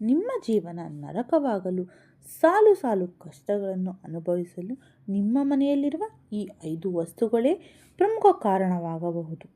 ನಿಮ್ಮ ಜೀವನ ನರಕವಾಗಲು ಸಾಲು ಸಾಲು ಕಷ್ಟಗಳನ್ನು ಅನುಭವಿಸಲು ನಿಮ್ಮ ಮನೆಯಲ್ಲಿರುವ ಈ ಐದು ವಸ್ತುಗಳೇ ಪ್ರಮುಖ ಕಾರಣವಾಗಬಹುದು.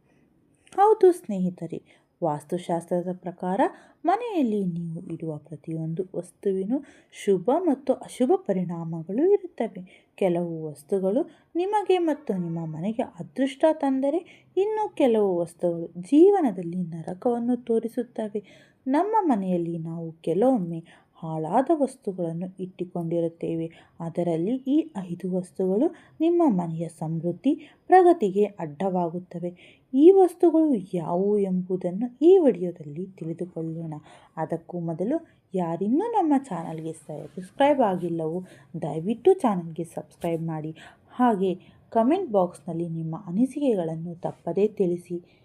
ಹೌದು ಸ್ನೇಹಿತರೆ, ವಾಸ್ತುಶಾಸ್ತ್ರದ ಪ್ರಕಾರ ಮನೆಯಲ್ಲಿ ನೀವು ಇಡುವ ಪ್ರತಿಯೊಂದು ವಸ್ತುವಿನೂ ಶುಭ ಮತ್ತು ಅಶುಭ ಪರಿಣಾಮಗಳು ಇರುತ್ತವೆ. ಕೆಲವು ವಸ್ತುಗಳು ನಿಮಗೆ ಮತ್ತು ನಿಮ್ಮ ಮನೆಗೆ ಅದೃಷ್ಟ ತಂದರೆ ಇನ್ನು ಕೆಲವು ವಸ್ತುಗಳು ಜೀವನದಲ್ಲಿ ನರಕವನ್ನು ತೋರಿಸುತ್ತವೆ. ನಮ್ಮ ಮನೆಯಲ್ಲಿ ನಾವು ಕೆಲವೊಮ್ಮೆ ಹಾಳಾದ ವಸ್ತುಗಳನ್ನು ಇಟ್ಟುಕೊಂಡಿರುತ್ತೇವೆ. ಅದರಲ್ಲಿ ಈ ಐದು ವಸ್ತುಗಳು ನಿಮ್ಮ ಮನೆಯ ಸಮೃದ್ಧಿ, ಪ್ರಗತಿಗೆ ಅಡ್ಡವಾಗುತ್ತವೆ. ಈ ವಸ್ತುಗಳು ಯಾವುವು ಎಂಬುದನ್ನು ಈ ವಿಡಿಯೋದಲ್ಲಿ ತಿಳಿದುಕೊಳ್ಳೋಣ. ಅದಕ್ಕೂ ಮೊದಲು ಯಾರಿನ್ನೂ ನಮ್ಮ ಚಾನಲ್ಗೆ ಸಬ್ಸ್ಕ್ರೈಬ್ ಆಗಿಲ್ಲವೋ, ದಯವಿಟ್ಟು ಚಾನಲ್ಗೆ ಸಬ್ಸ್ಕ್ರೈಬ್ ಮಾಡಿ. ಹಾಗೆ ಕಮೆಂಟ್ ಬಾಕ್ಸ್ನಲ್ಲಿ ನಿಮ್ಮ ಅನಿಸಿಕೆಗಳನ್ನು ತಪ್ಪದೇ ತಿಳಿಸಿ.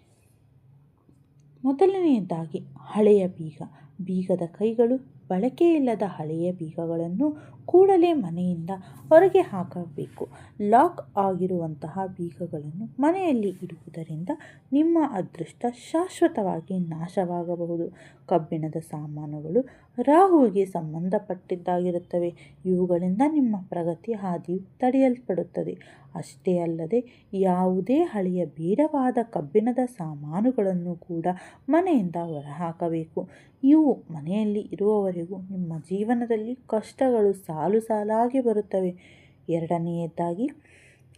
ಮೊದಲನೆಯದಾಗಿ ಹಳೆಯ ಬೀಗ. ಬೀಗದ ಕೈಗಳು ಬಳಕೆಯಿಲ್ಲದ ಹಳೆಯ ಬೀಗಗಳನ್ನು ಕೂಡಲೇ ಮನೆಯಿಂದ ಹೊರಗೆ ಹಾಕಬೇಕು. ಲಾಕ್ ಆಗಿರುವಂತಹ ಬೀಗಗಳನ್ನು ಮನೆಯಲ್ಲಿ ಇಡುವುದರಿಂದ ನಿಮ್ಮ ಅದೃಷ್ಟ ಶಾಶ್ವತವಾಗಿ ನಾಶವಾಗಬಹುದು. ಕಬ್ಬಿಣದ ಸಾಮಾನುಗಳು ರಾಹುವಿಗೆ ಸಂಬಂಧಪಟ್ಟಿದ್ದಾಗಿರುತ್ತವೆ. ಇವುಗಳಿಂದ ನಿಮ್ಮ ಪ್ರಗತಿ ಹಾದಿಯು ತಡೆಯಲ್ಪಡುತ್ತದೆ. ಅಷ್ಟೇ ಅಲ್ಲದೆ, ಯಾವುದೇ ಹಳೆಯ ಬೇಡವಾದ ಕಬ್ಬಿಣದ ಸಾಮಾನುಗಳನ್ನು ಕೂಡ ಮನೆಯಿಂದ ಹೊರಹಾಕಬೇಕು. ಇವು ಮನೆಯಲ್ಲಿ ಇರುವವರೆಗೂ ನಿಮ್ಮ ಜೀವನದಲ್ಲಿ ಕಷ್ಟಗಳು ಸಾಲು ಸಾಲಾಗಿ ಬರುತ್ತವೆ. ಎರಡನೆಯದಾಗಿ,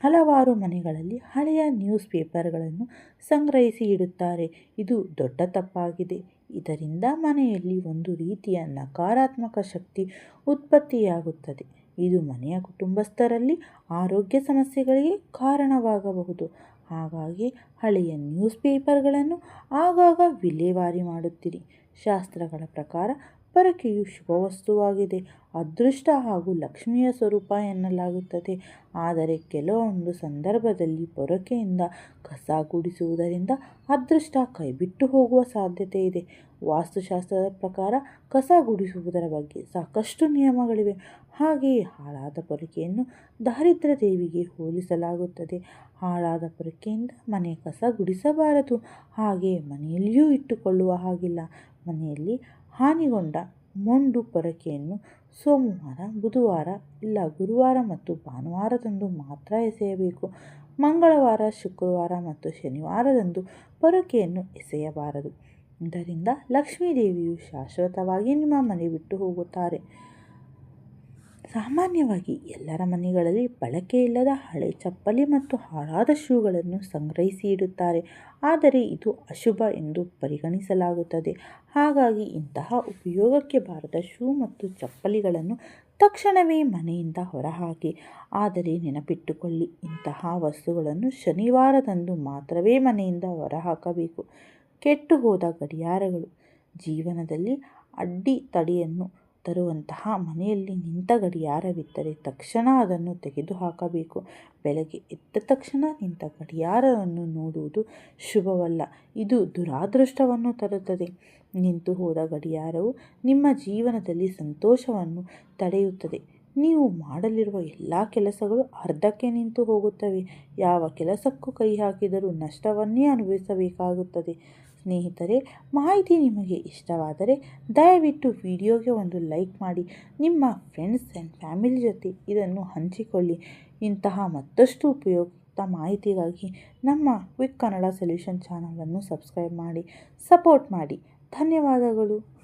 ಹಲವಾರು ಮನೆಗಳಲ್ಲಿ ಹಳೆಯ ನ್ಯೂಸ್ ಪೇಪರ್ಗಳನ್ನು ಸಂಗ್ರಹಿಸಿ ಇಡುತ್ತಾರೆ. ಇದು ದೊಡ್ಡ ತಪ್ಪಾಗಿದೆ. ಇದರಿಂದ ಮನೆಯಲ್ಲಿ ಒಂದು ರೀತಿಯ ನಕಾರಾತ್ಮಕ ಶಕ್ತಿ ಉತ್ಪತ್ತಿಯಾಗುತ್ತದೆ. ಇದು ಮನೆಯ ಕುಟುಂಬಸ್ಥರಲ್ಲಿ ಆರೋಗ್ಯ ಸಮಸ್ಯೆಗಳಿಗೆ ಕಾರಣವಾಗಬಹುದು. ಹಾಗಾಗಿ ಹಳೆಯ ನ್ಯೂಸ್ ಪೇಪರ್ಗಳನ್ನು ಆಗಾಗ ವಿಲೇವಾರಿ ಮಾಡುತ್ತಿರಿ. ಶಾಸ್ತ್ರಗಳ ಪ್ರಕಾರ ಪೊರಕೆಯು ಶುಭವಸ್ತುವಾಗಿದೆ. ಅದೃಷ್ಟ ಹಾಗೂ ಲಕ್ಷ್ಮಿಯ ಸ್ವರೂಪ ಎನ್ನಲಾಗುತ್ತದೆ. ಆದರೆ ಕೆಲವೊಂದು ಸಂದರ್ಭದಲ್ಲಿ ಪೊರಕೆಯಿಂದ ಕಸ ಗುಡಿಸುವುದರಿಂದ ಅದೃಷ್ಟ ಕೈಬಿಟ್ಟು ಹೋಗುವ ಸಾಧ್ಯತೆ ಇದೆ. ವಾಸ್ತುಶಾಸ್ತ್ರದ ಪ್ರಕಾರ ಕಸ ಗುಡಿಸುವುದರ ಬಗ್ಗೆ ಸಾಕಷ್ಟು ನಿಯಮಗಳಿವೆ. ಹಾಗೆಯೇ ಹಾಳಾದ ಪೊರಕೆಯನ್ನು ದಾರಿದ್ರ ದೇವಿಗೆ ಹೋಲಿಸಲಾಗುತ್ತದೆ. ಹಾಳಾದ ಪೊರಕೆಯಿಂದ ಮನೆ ಕಸ ಗುಡಿಸಬಾರದು. ಹಾಗೆಯೇ ಮನೆಯಲ್ಲಿಯೂ ಇಟ್ಟುಕೊಳ್ಳುವ ಹಾಗಿಲ್ಲ. ಮನೆಯಲ್ಲಿ ಹಾನಿಗೊಂಡ ಮೊಂಡು ಪೊರಕೆಯನ್ನು ಸೋಮವಾರ, ಬುಧವಾರ ಇಲ್ಲ ಗುರುವಾರ ಮತ್ತು ಭಾನುವಾರದಂದು ಮಾತ್ರ ಎಸೆಯಬೇಕು. ಮಂಗಳವಾರ, ಶುಕ್ರವಾರ ಮತ್ತು ಶನಿವಾರದಂದು ಪೊರಕೆಯನ್ನು ಎಸೆಯಬಾರದು. ಇದರಿಂದ ಲಕ್ಷ್ಮೀದೇವಿಯು ಶಾಶ್ವತವಾಗಿ ನಿಮ್ಮ ಮನೆ ಬಿಟ್ಟು ಹೋಗುತ್ತಾರೆ. ಸಾಮಾನ್ಯವಾಗಿ ಎಲ್ಲರ ಮನೆಗಳಲ್ಲಿ ಬಳಕೆಯಿಲ್ಲದ ಹಳೆ ಚಪ್ಪಲಿ ಮತ್ತು ಹಾಳಾದ ಶೂಗಳನ್ನು ಸಂಗ್ರಹಿಸಿ ಇಡುತ್ತಾರೆ. ಆದರೆ ಇದು ಅಶುಭ ಎಂದು ಪರಿಗಣಿಸಲಾಗುತ್ತದೆ. ಹಾಗಾಗಿ ಇಂತಹ ಉಪಯೋಗಕ್ಕೆ ಬಾರದ ಶೂ ಮತ್ತು ಚಪ್ಪಲಿಗಳನ್ನು ತಕ್ಷಣವೇ ಮನೆಯಿಂದ ಹೊರಹಾಕಿ. ಆದರೆ ನೆನಪಿಟ್ಟುಕೊಳ್ಳಿ, ಇಂತಹ ವಸ್ತುಗಳನ್ನು ಶನಿವಾರದಂದು ಮಾತ್ರವೇ ಮನೆಯಿಂದ ಹೊರಹಾಕಬೇಕು. ಕೆಟ್ಟು ಹೋದ ಗಡಿಯಾರಗಳು, ಜೀವನದಲ್ಲಿ ಅಡ್ಡಿ ತಡೆಯನ್ನು ತರುವಂತಹ ಮನೆಯಲ್ಲಿ ನಿಂತ ಗಡಿಯಾರವಿದ್ದರೆ ತಕ್ಷಣ ಅದನ್ನು ತೆಗೆದುಹಾಕಬೇಕು. ಬೆಳಗ್ಗೆ ಎದ್ದ ತಕ್ಷಣ ನಿಂತ ಗಡಿಯಾರವನ್ನು ನೋಡುವುದು ಶುಭವಲ್ಲ. ಇದು ದುರಾದೃಷ್ಟವನ್ನು ತರುತ್ತದೆ. ನಿಂತು ಹೋದ ಗಡಿಯಾರವು ನಿಮ್ಮ ಜೀವನದಲ್ಲಿ ಸಂತೋಷವನ್ನು ತಡೆಯುತ್ತದೆ. ನೀವು ಮಾಡಲಿರುವ ಎಲ್ಲ ಕೆಲಸಗಳು ಅರ್ಧಕ್ಕೆ ನಿಂತು ಹೋಗುತ್ತವೆ. ಯಾವ ಕೆಲಸಕ್ಕೂ ಕೈ ಹಾಕಿದರೂ ನಷ್ಟವನ್ನೇ ಅನುಭವಿಸಬೇಕಾಗುತ್ತದೆ. ಸ್ನೇಹಿತರೆ, ಮಾಹಿತಿ ನಿಮಗೆ ಇಷ್ಟವಾದರೆ ದಯವಿಟ್ಟು ವಿಡಿಯೋಗೆ ಒಂದು ಲೈಕ್ ಮಾಡಿ. ನಿಮ್ಮ ಫ್ರೆಂಡ್ಸ್ ಆ್ಯಂಡ್ ಫ್ಯಾಮಿಲಿ ಜೊತೆ ಇದನ್ನು ಹಂಚಿಕೊಳ್ಳಿ. ಇಂತಹ ಮತ್ತಷ್ಟು ಉಪಯುಕ್ತ ಮಾಹಿತಿಗಾಗಿ ನಮ್ಮ ಕ್ವಿಕ್ ಕನ್ನಡ ಸೊಲ್ಯೂಷನ್ ಚಾನಲನ್ನು ಸಬ್ಸ್ಕ್ರೈಬ್ ಮಾಡಿ, ಸಪೋರ್ಟ್ ಮಾಡಿ. ಧನ್ಯವಾದಗಳು.